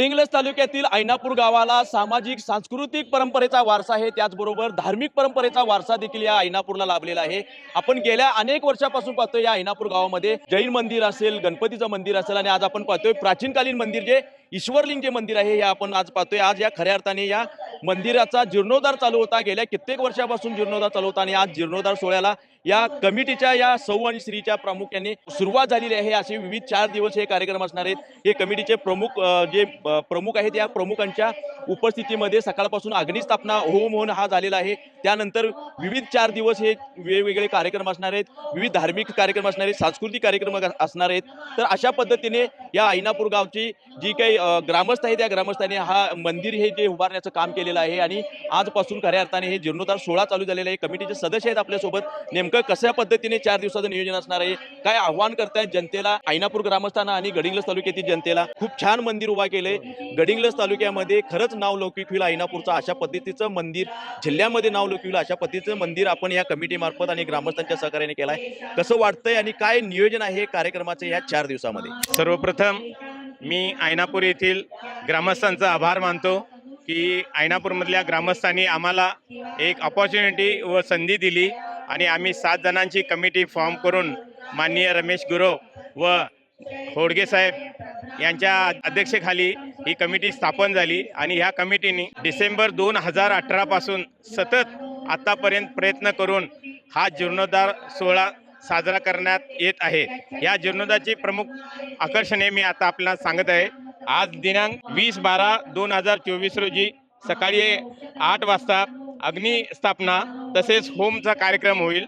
गडिंग्लज तालुक्यातील ऐनापूर गावाला सामाजिक सांस्कृतिक परंपरेचा वारसा आहे. त्याचबरोबर धार्मिक परंपरेचा वारसा देखील या ऐनापूरला लाभलेला आहे. आपण गेल्या अनेक वर्षापासून पाहतोय या ऐनापूर गावामध्ये जैन मंदिर असेल गणपतीचं मंदिर असेल आणि आज आपण पाहतोय प्राचीनकालीन मंदिर जे ईश्वरलिंग जे मंदिर आहे हे आपण आज पाहतोय. आज या खऱ्या अर्थाने या मंदिराचा जीर्णोद्धार चालू होता. गेल्या कित्येक वर्षापासून जीर्णोद्धार चालू होता आणि आज जीर्णोद्धार सोहळ्याला या कमिटीच्या या सौ आणि श्रीच्या प्रामुख्याने सुरुवात झालेली आहे. असे विविध चार दिवस हे कार्यक्रम असणार आहेत. हे कमिटीचे प्रमुख जे प्रमुख आहेत या प्रमुखांच्या उपस्थितीमध्ये सकाळपासून अग्निस्थापना होम होऊन हा झालेला आहे. त्यानंतर विविध चार दिवस हे वेगवेगळे कार्यक्रम असणार आहेत. विविध धार्मिक कार्यक्रम असणार आहेत. सांस्कृतिक कार्यक्रम असणार आहेत. तर अशा पद्धतीने या ऐनापूर गावची जी काही ग्रामस्थ आहेत त्या ग्रामस्थांनी हा मंदिर हे जे उभारण्याचं काम केलेलं आहे. आणि आजपासून खऱ्या अर्थाने हे जीर्णोद्धार सोहळा चालू झालेला आहे. कमिटीचे सदस्य आहेत आपल्यासोबत. नेमकं कशा पद्धतीने चार दिवसाचं नियोजन असणार आहे? काय आव्हान करतायत जनतेला? ऐनापूर ग्रामस्थांना आणि गडिंग्लज तालुक्यातील जनतेला? खूप छान मंदिर उभा केलंय. गडिंग्लज तालुक्यामध्ये खरंच नाव लौकिक होईल ऐनापूरचं अशा पद्धतीचं मंदिर जिल्ह्यामध्ये नाव लौकिक होईल अशा पद्धतीचं मंदिर आपण या कमिटीमार्फत आणि ग्रामस्थांच्या सहकार्याने केलं आहे कसं वाटतंय आणि काय नियोजन आहे कार्यक्रमाचं या चार दिवसामध्ये? सर्वप्रथम मी आयनापूर येथील ग्रामस्थांचा आभार मानतो की आयनापूरमधल्या ग्रामस्थांनी आम्हाला एक अपॉर्च्युनिटी व संधी दिली. आणि आम्ही सात जणांची कमिटी फॉर्म करून माननीय रमेश गुरव व होडगे साहेब यांच्या अध्यक्षेखाली ही कमिटी स्थापन झाली आणि ह्या कमिटीने डिसेंबर दोन हजार अठरापासून सतत आत्तापर्यंत प्रयत्न करून हा जीर्णोद्धार सोहळा साजरा करण्यात येत आहे. या जीर्णोद्धारची प्रमुख आकर्षणे मी आता आपल्याला सांगत आहे. आज दिनांक वीस बारा दोन हजार चोवीस रोजी सकाळी आठ वाजता अग्निस्थापना तसेच होमचा कार्यक्रम होईल.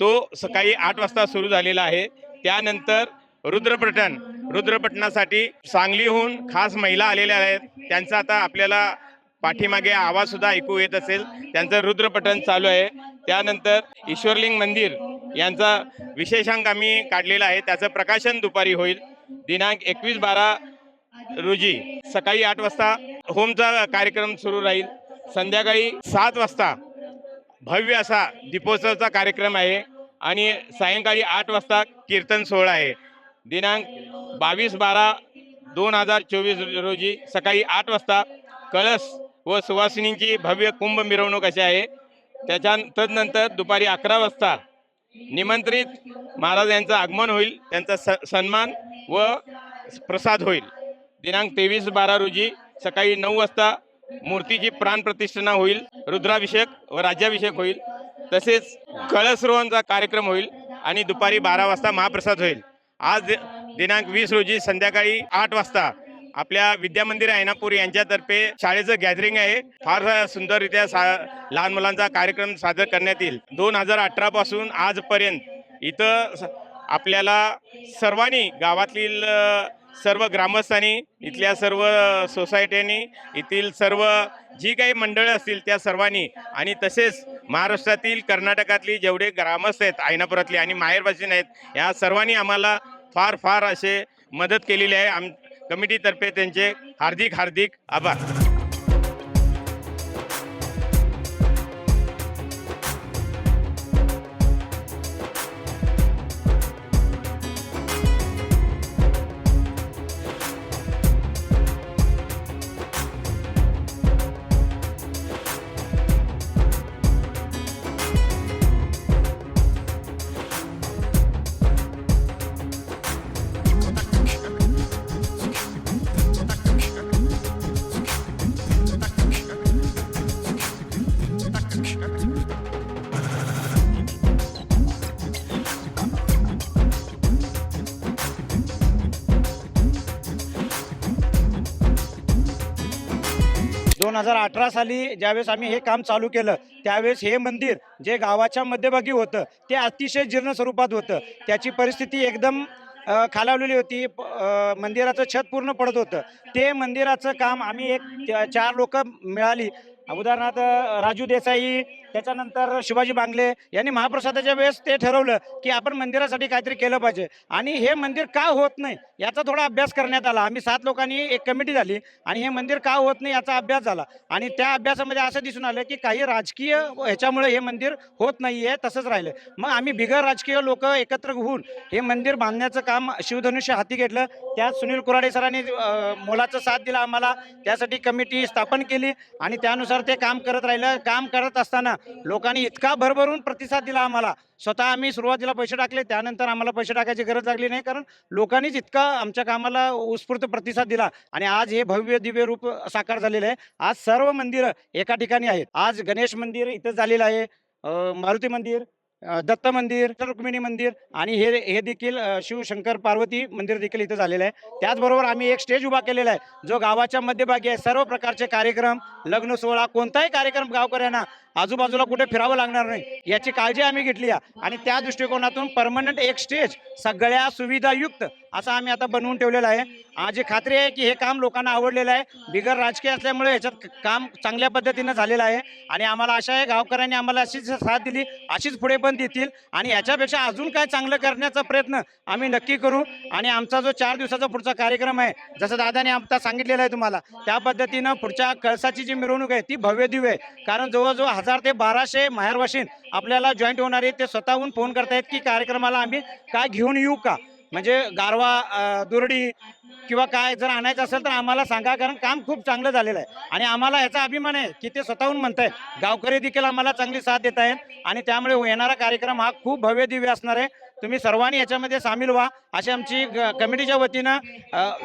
तो सकाळी आठ वाजता सुरू झालेला आहे. त्यानंतर रुद्रपठण रुद्रपठणासाठी सांगलीहून खास महिला आलेल्या आहेत. त्यांचा आता आपल्याला पाठीमागे आवाजसुद्धा ऐकू येत असेल. त्यांचं रुद्रपठण चालू आहे. त्यानंतर ईश्वरलिंग मंदिर यांचा विशेषांक आम्ही काढलेला आहे. त्याचं प्रकाशन दुपारी होईल. दिनांक एकवीस बारा रोजी सकाळी आठ वाजता होमचा कार्यक्रम सुरू राहील. संध्याकाळी सात वाजता भव्य असा दीपोत्सवचा कार्यक्रम आहे आणि सायंकाळी आठ वाजता कीर्तन सोहळा आहे. दिनांक बावीस बारा दोन हजार चोवीस रोजी सकाळी आठ वाजता कळस व सुवासिनींची भव्य कुंभ मिरवणूक अशी आहे. त्याच्या तदनंतर दुपारी अकरा वाजता निमंत्रित महाराज यांचं आगमन होईल. त्यांचा स सन्मान व प्रसाद होईल. दिनांक तेवीस बारा रोजी सकाळी नऊ वाजता मूर्तीची प्राणप्रतिष्ठा होईल रुद्राभिषेक व राज्याभिषेक होईल. तसेच कळसरोहणचा कार्यक्रम होईल आणि दुपारी बारा वाजता महाप्रसाद होईल. आज दि- दिनांक वीस रोजी संध्याकाळी आठ वाजता आपल्या विद्यामंदिर ऐनापूर यांच्यातर्फे शाळेचं गॅदरिंग आहे. फार सुंदररित्या सा लहान मुलांचा कार्यक्रम सादर करण्यात येईल. दोन हजार अठरापासून आजपर्यंत इथं स- आपल्याला सर्वांनी गावातील सर्व ग्रामस्थांनी इथल्या सर्व सोसायट्यांनी येथील सर्व जी काही मंडळं असतील त्या सर्वांनी आणि तसेच महाराष्ट्रातील कर्नाटकातली जेवढे ग्रामस्थ आहेत ऐनापुरातले आणि माहेरवासीन आहेत या सर्वांनी आम्हाला फार फार असे मदत केलेली आहे. आम कमिटीतर्फे त्यांचे हार्दिक हार्दिक आभार. दोन हजार अठरा साली ज्यावेळेस आम्ही हे काम चालू केलं त्यावेळेस हे मंदिर जे गावाच्या मध्यभागी होतं ते अतिशय जीर्ण स्वरूपात होतं. त्याची परिस्थिती एकदम खालावलेली होती. मंदिराचं छत पूर्ण पडत होतं. ते मंदिराचं काम आम्ही एक चार लोक मिळाली. उदाहरणार्थ राजू देसाई त्याच्यानंतर शिवाजी बांगले यांनी महाप्रसादाच्या वेळेस ते ठरवलं की आपण मंदिरासाठी काहीतरी केलं पाहिजे. आणि हे मंदिर का होत नाही याचा थोडा अभ्यास करण्यात आला. आम्ही सात लोकांनी एक कमिटी झाली आणि हे मंदिर का होत नाही याचा अभ्यास झाला. आणि त्या अभ्यासामध्ये असं दिसून आलं की काही राजकीय ह्याच्यामुळे हे मंदिर होत नाही आहे तसंच राहिलं मग आम्ही बिगर राजकीय लोक एकत्र होऊन हे मंदिर बांधण्याचं काम शिवधनुष्य हाती घेतलं. त्यात सुनील कुराडे सरांनी मोलाचा साथ दिला आम्हाला. त्यासाठी कमिटी स्थापन केली आणि त्यानुसार ते काम करत राहिलं. काम करत असताना लोकांनी इतका भरभरून प्रतिसाद दिला आम्हाला. स्वतः आम्ही सुरुवातीला पैसे टाकले त्यानंतर आम्हाला पैसे टाकायची गरज लागली नाही कारण लोकांनीच इतका आमच्या कामाला उत्स्फूर्त प्रतिसाद दिला. आणि आज हे भव्य दिव्य रूप साकार झालेलं आहे. आज सर्व मंदिरं एका ठिकाणी आहेत. आज गणेश मंदिर इथं झालेलं आहे. मारुती मंदिर दत्त मंदिर रुक्मिणी मंदिर आणि हे हे देखील शिवशंकर पार्वती मंदिर देखील इथं झालेलं आहे. त्याचबरोबर आम्ही एक स्टेज उभा केलेला आहे जो गावाच्या मध्यभागी आहे. सर्व प्रकारचे कार्यक्रम लग्न सोहळा कोणताही कार्यक्रम गावकऱ्यांना आजूबाजूला कुठे फिरावं लागणार नाही याची काळजी आम्ही घेतली आहे. आणि त्या दृष्टिकोनातून परमनंट एक स्टेज सगळ्या सुविधायुक्त असं आम्ही आता बनवून ठेवलेलं आहे. माझी खात्री आहे की हे काम लोकांना आवडलेलं आहे बिगर राजकीय असल्यामुळे याच्यात काम चांगल्या पद्धतीनं झालेलं आहे. आणि आम्हाला आशा आहे गावकऱ्यांनी आम्हाला अशीच साथ दिली अशीच पुढे पण देतील. आणि याच्यापेक्षा अजून काय चांगलं करण्याचा प्रयत्न आम्ही नक्की करू. आणि आमचा जो चार दिवसाचा पुढचा कार्यक्रम आहे जसं दादाने आता सांगितलेलं आहे तुम्हाला त्या पद्धतीनं पुढच्या कळसाची जी मिरवणूक आहे ती भव्य दिव्य आहे. कारण जवळजवळ हजार ते बाराशे माहेरवाशीन आपल्याला जॉईंट होणारे ते स्वतःहून फोन करतायत की कार्यक्रमाला आम्ही काय घेऊन येऊ का? म्हणजे गारवा दुरडी किंवा काय जर आणायचं असेल तर आम्हाला सांगा कारण काम खूप चांगलं झालेलं आहे. आणि आम्हाला याचा अभिमान आहे की ते स्वतःहून म्हणतायत गावकरी देखील आम्हाला चांगली साथ देत आहेत आणि त्यामुळे येणारा कार्यक्रम हा खूप भव्य दिव्य असणार आहे. तुम्ही सर्वांनी याच्यामध्ये सामील व्हा. अशी आमची कमिटीच्या वतीनं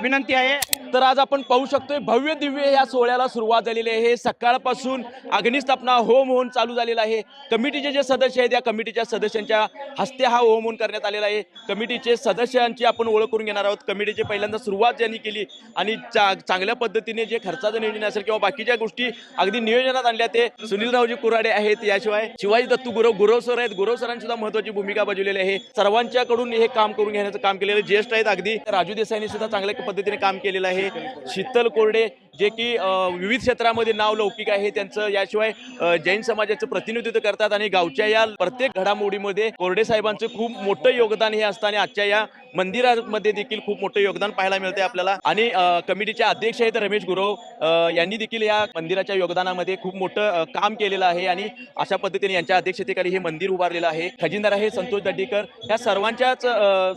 विनंती आहे. तर आज आपण पाहू शकतोय भव्य दिव्य या सोहळ्याला सुरुवात झालेली आहे. सकाळपासून अग्निस्थापना होम होऊन चालू झालेला आहे. कमिटीचे जे सदस्य आहेत या कमिटीच्या सदस्यांच्या हस्ते हा होम होऊन करण्यात आलेला आहे. कमिटीचे सदस्यांची आपण ओळख करून घेणार आहोत. कमिटीची पहिल्यांदा सुरुवात ज्यांनी केली आणि चा चांगल्या पद्धतीने जे खर्चाचं नियोजन असेल किंवा बाकीच्या गोष्टी अगदी नियोजनात आणल्या ते सुनीलरावजी कुराडे आहेत. याशिवाय शिवाजी दत्तू गुरव गुरव सर आहेत. गुरव सरांनी सुद्धा महत्वाची भूमिका बजावलेली आहे. सर्वांच्याकडून हे काम करून घेण्याचं काम केलेलं ज्येष्ठ आहेत अगदी. राजू देसाईंनी सुद्धा चांगल्या पद्धतीने काम केलेलं आहे. शीतल कोरडे जे की विविध क्षेत्रामध्ये नाव लौकिक आहे त्यांचं याशिवाय जैन समाजाचं प्रतिनिधित्व करतात आणि गावच्या या प्रत्येक घडामोडीमध्ये कोरडे साहेबांचं खूप मोठं योगदान हे असतं आणि आजच्या या मंदिरामध्ये देखील खूप मोठं योगदान पाहायला मिळते आपल्याला. आणि कमिटीचे अध्यक्ष आहेत रमेश गुरव यांनी देखील या मंदिराच्या योगदानामध्ये खूप मोठं काम केलेलं आहे आणि अशा पद्धतीने यांच्या अध्यक्षतेखाली हे मंदिर उभारलेलं आहे. खजिनदार आहे संतोष दड्डीकर. या सर्वांच्याच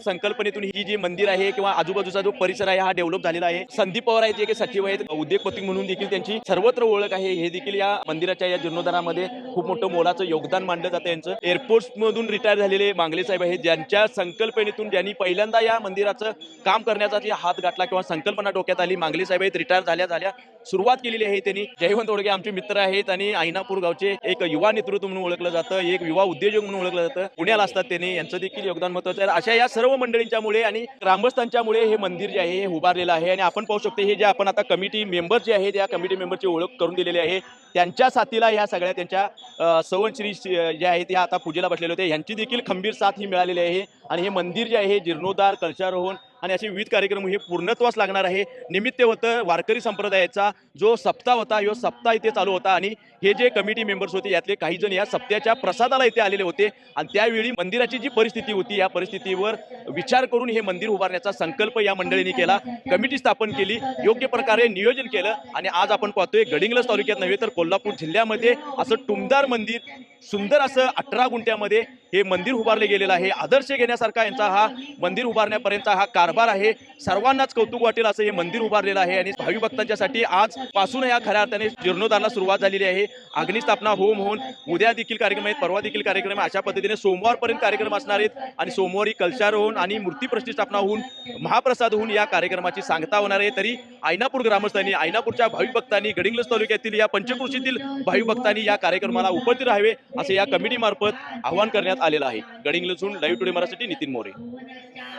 संकल्पनेतून ही जी मंदिर आहे किंवा आजूबाजूचा जो परिसर आहे हा डेव्हलप झालेला आहे. संदीप पवार आहेत जे की सचिव आहेत. उद्योगपती म्हणून देखील त्यांची सर्वत्र ओळख आहे. हे देखील या मंदिराच्या या जीर्णोद्धारामध्ये खूप मोठं मोलाचं योगदान मानलं जातं यांचं. एअरपोर्ट मधून रिटायर झालेले मांगले साहेब आहेत ज्यांच्या संकल्पनेतून ज्यांनी पहिल्यांदा या मंदिराचं काम करण्याचा जे हात गाठला किंवा संकल्पना डोक्यात आली. मांगले साहेब आहेत रिटायर झाल्या झाल्या सुरुवात केलेली आहे त्यांनी. जयवंत ओडगे आमचे मित्र आहेत आणि आईनापूर गावचे एक युवा नेतृत्व म्हणून ओळखलं जातं एक युवा उद्योजक म्हणून ओळखलं जातं. पुण्याला असतात त्यांनी यांचं देखील योगदान महत्वाचं आहे. अशा या सर्व मंडळींच्यामुळे आणि ग्रामस्थांच्यामुळे हे मंदिर जे आहे हे उभारलेलं आहे. आणि आपण पाहू शकतो हे जे आपण आता कमिटी मेंबर जे आहेत या कमिटी मेंबरची ओळख करून दिलेली आहे. त्यांच्या साथीला ह्या सगळ्या त्यांच्या अ, सवनश्री जे आहेत ह्या आता पूजेला बसलेले होते. यांची देखील खंबीर साथ ही मिळालेली आहे. आणि हे मंदिर जे आहे जीर्णोद्धार कलशारोहण आणि असे विविध कार्यक्रम हे पूर्णत्वास लागणार आहे. निमित्त होतं वारकरी संप्रदायाचा जो सप्ताह होता ह्यो सप्ताह इथे चालू होता आणि हे जे कमिटी मेंबर्स होते यातले काही जण या सप्त्याच्या प्रसादाला इथे आलेले होते. आणि त्यावेळी मंदिराची जी परिस्थिती होती या परिस्थितीवर विचार करून हे मंदिर उभारण्याचा संकल्प या मंडळींनी केला. कमिटी स्थापन केली योग्य प्रकारे नियोजन केलं आणि आज आपण पाहतोय गडिंग्लज तालुक्यात नव्हे तर कोल्हापूर जिल्ह्यामध्ये असं टुमदार मंदिर सुंदर असं अठरा गुंठ्यामध्ये हे मंदिर उभारले गेलेलं आहे. आदर्श घेण्यासारखा यांचा हा मंदिर उभारण्यापर्यंत हा कारभार आहे. सर्वांनाच कौतुक वाटेल असं हे मंदिर उभारलेलं आहे आणि भावी भक्तांच्यासाठी आजपासून या खऱ्या अर्थाने जीर्णोद्धारला सुरुवात झालेली आहे. अग्निस्थापना होम होऊन उद्या देखील कार्यक्रम आहेत परवा देखील कार्यक्रम आहे. अशा पद्धतीने सोमवारपर्यंत कार्यक्रम असणार आहेत आणि सोमवारी कलशारोहण आणि मूर्ती प्रतिष्ठापना होऊन महाप्रसाद होऊन या कार्यक्रमाची सांगता होणार आहे. तरी आयनापूर ग्रामस्थांनी आयनापूरच्या भाविक भक्तांनी गडिंग्लज तालुक्यातील या पंचकृषीतील भाविक भक्तांनी या कार्यक्रमाला उपस्थित राहावे असे या कमिटीमार्फत आवाहन करण्यात आलेलं आहे. गडिंग्लजहून लाईव्ह टुडे मराठी नितीन मोरे.